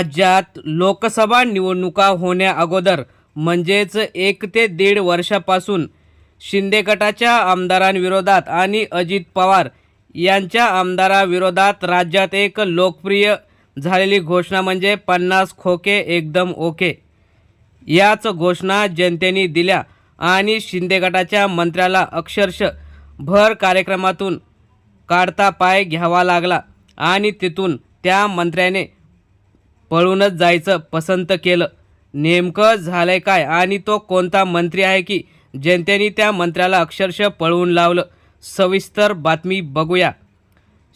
राज्यात लोकसभा निवडणुका होण्या अगोदर म्हणजेच एक ते दीड वर्षापासून शिंदे गटाच्या आमदारांविरोधात आणि अजित पवार यांच्या आमदाराविरोधात राज्यात एक लोकप्रिय झालेली घोषणा म्हणजे पन्नास खोके एकदम ओके. याच घोषणा जनतेने दिल्या आणि शिंदे गटाच्या मंत्र्याला अक्षरश भर कार्यक्रमातून काढता पाय घ्यावा लागला आणि तिथून त्या मंत्र्याने पळूनच जायचं पसंत केलं. नेमकं झालंय काय? आणि तो कोणता मंत्री आहे की? जनतेने त्या मंत्र्याला अक्षरशः पळवून लावलं. सविस्तर बातमी बघूया.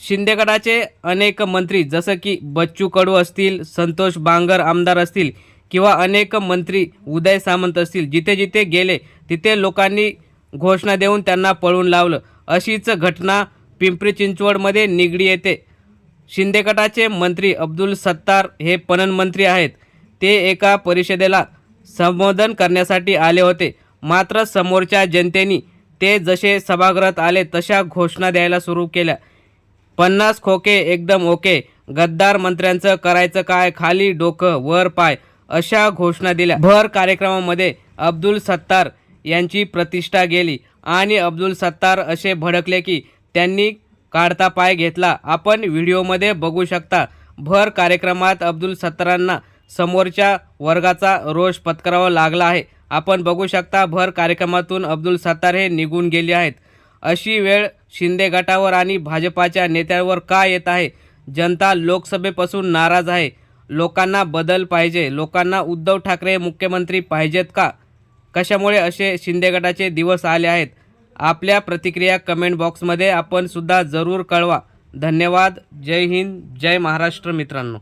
शिंदे गटाचे अनेक मंत्री जसं की बच्चू कडू असतील संतोष बांगर आमदार असतील किंवा अनेक मंत्री उदय सामंत असतील जिथे जिथे गेले तिथे लोकांनी घोषणा देऊन त्यांना पळून लावलं. अशीच घटना पिंपरी चिंचवडमध्ये निगडी येते. शिंदे गटाचे मंत्री अब्दुल सत्तार हे पणन मंत्री आहेत. ते एका परिषदेला संबोधन करण्यासाठी आले होते. मात्र समोरच्या जनतेनी ते जसे सभागृहात आले तशा घोषणा द्यायला सुरू केल्या. पन्नास खोके एकदम ओके गद्दार मंत्र्यांचं करायचं काय खाली डोकं वर पाय अशा घोषणा दिल्या. भर कार्यक्रमामध्ये अब्दुल सत्तार यांची प्रतिष्ठा गेली आणि अब्दुल सत्तार असे भडकले की त्यांनी काढता पाय घेतला. आपण व्हिडिओमध्ये बघू शकता भर कार्यक्रमात अब्दुल सत्तारांना समोरच्या वर्गाचा रोष पत्करावा लागला आहे. आपण बघू शकता भर कार्यक्रमातून अब्दुल सत्तार हे निघून गेले आहेत. अशी वेळ शिंदे गटावर आणि भाजपाच्या नेत्यांवर का येत आहे? जनता लोकसभेपासून नाराज आहे. लोकांना बदल पाहिजे. लोकांना उद्धव ठाकरे मुख्यमंत्री पाहिजेत का? कशामुळे असे शिंदे गटाचे दिवस आले आहेत? आपल्या प्रतिक्रिया कमेंट बॉक्समध्ये आपण सुद्धा जरूर कळवा. धन्यवाद. जय हिंद. जय महाराष्ट्र मित्रांनो.